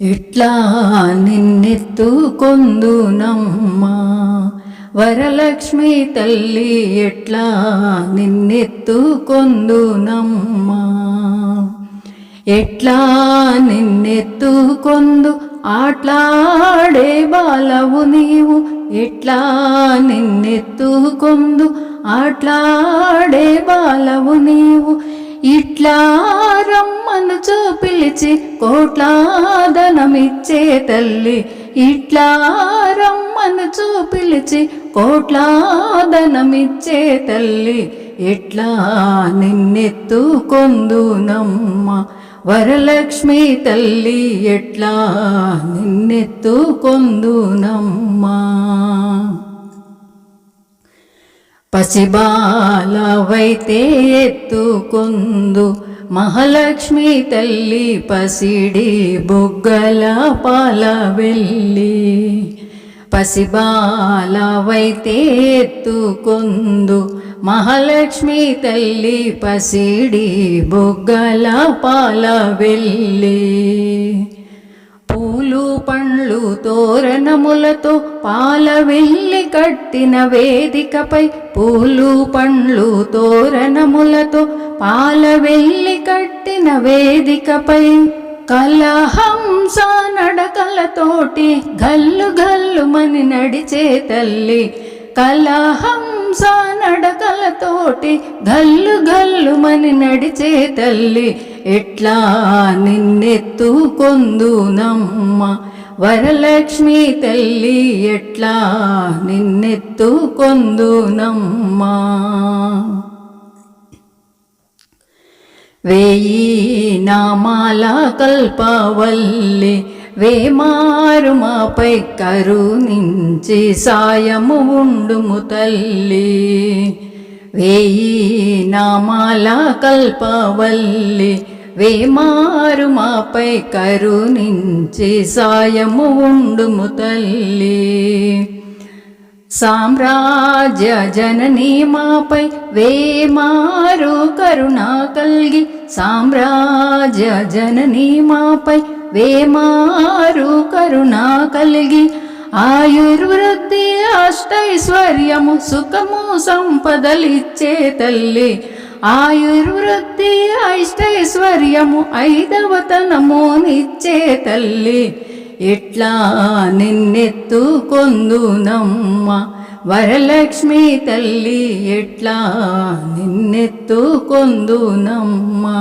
ఇట్లా నిన్నెత్తు కొందునమ్మా వరలక్ష్మి తల్లి ఎట్లా నిన్నెత్తు కొందునమ్మా ఎట్లా నిన్నెత్తు కొందు ఆట్లాడే బాలవు నీవు. ఎట్లా నిన్నెత్తు కొందు ఆట్లాడే బాలవు నీవు. ఇట్లా రమ్మనుచు పిలిచి కోట్లాదనమిచ్చే తల్లి. ఇట్లా రమ్మనుచు పిలిచి కోట్లాదనమిచ్చే తల్లి. ఎట్లా నిన్నెత్తు కొందునమ్మ వరలక్ష్మి తల్లి. ఎట్లా నిన్నెత్తు కొందునమ్మా పసిబాలవైతే ఎత్తుకొందు మహాలక్ష్మి తల్లి పసిడి బుగ్గల పాల వెళ్ళి పసిబాలవైతే ఎత్తుకొందు మహాలక్ష్మి తల్లి పసిడి బుగ్గల పాల వెళ్ళి పూలు పండ్లు తోరణములతో పాల వెళ్ళి కట్టిన వేదికపై పూలు పండ్లు తోరణములతో పాల వెళ్ళి కట్టిన వేదికపై కలహంస నడకలతోటి గల్లు గల్లుమని నడిచే తల్లి. కలహంస నడకలతోటి గల్లు గల్లుమని నడిచే తల్లి. ఎట్లా నిన్నెత్తు కొందునమ్మ వరలక్ష్మి తల్లి ఎట్లా నిన్నెత్తు కొందునమ్మా వేయి నామాల కల్పవల్లి వేమారు మాపై కరుణించి సాయము ఉండుము తల్లి. వేయి నామాల కల్పవల్లి వేమారు మాపై కరుణించి సాయము ఉండుము తల్లి. సామ్రాజ్య జననీ మాపై వేమారు కరుణా కల్గి సామ్రాజ్య జననీ మాపై వేమారు కరుణా కలిగి ఆయుర్వృద్ధి అష్టైశ్వర్యము సుఖము సంపదలిచ్చే తల్లి. ఆయుర్వృద్ధి అష్టైశ్వర్యము ఐదవతనము నిచ్చే తల్లి. ఎట్లా నిన్నెత్తు కొందునమ్మ వరలక్ష్మి తల్లి ఎట్లా నిన్నెత్తు కొందునమ్మా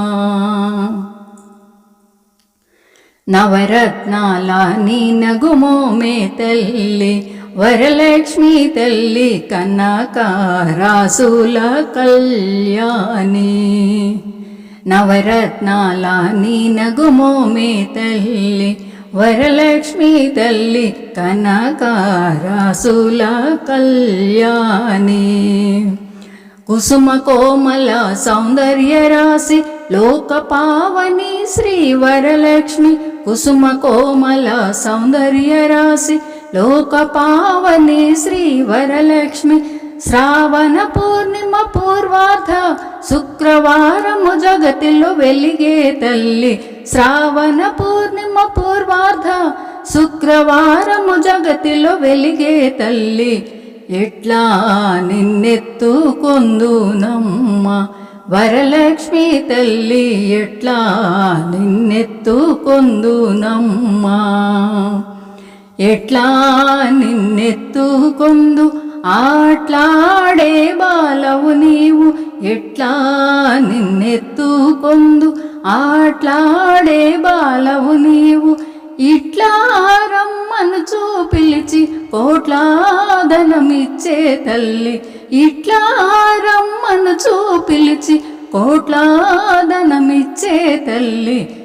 నవరత్నాల నీ నగుమోమే తల్లి. వరలక్ష్మి తల్లి కనకారాసుల కళ్యాణి. నవరత్నాల నీ నగుమోమే తల్లి వరలక్ష్మి తల్లి కనకారాసుల కళ్యాణి. కుసుమ కోమల సౌందర్య రాశి లోక పావని శ్రీ వరలక్ష్మి. కుసుమ కోమల సౌందర్య రాశి లోకపావని శ్రీ వరలక్ష్మి శ్రావణ పూర్ణిమ పూర్వార్ధ శుక్రవారము జగతిలో వెలిగే తల్లి శ్రావణ పూర్ణిమ పూర్వార్ధ శుక్రవారము జగతిలో వెలిగే తల్లి. ఎట్లా నిన్నెత్తు కొందునమ్మ వరలక్ష్మి తల్లి ఎట్లా నిన్నెత్తు కొందునమ్మా ఎట్లా నిన్నెత్తుకొందు? ఆట్లాడే బాలవు నీవు. ఎట్లా నిన్నెత్తుకొందు? ఆట్లాడే బాలవు నీవు. ఇట్లా రమ్మను చూపిలిచి కోట్లాదనమిచ్చే తల్లి. ఇట్లా రమ్మను చూపిలిచి కోట్లాదనమిచ్చే తల్లి.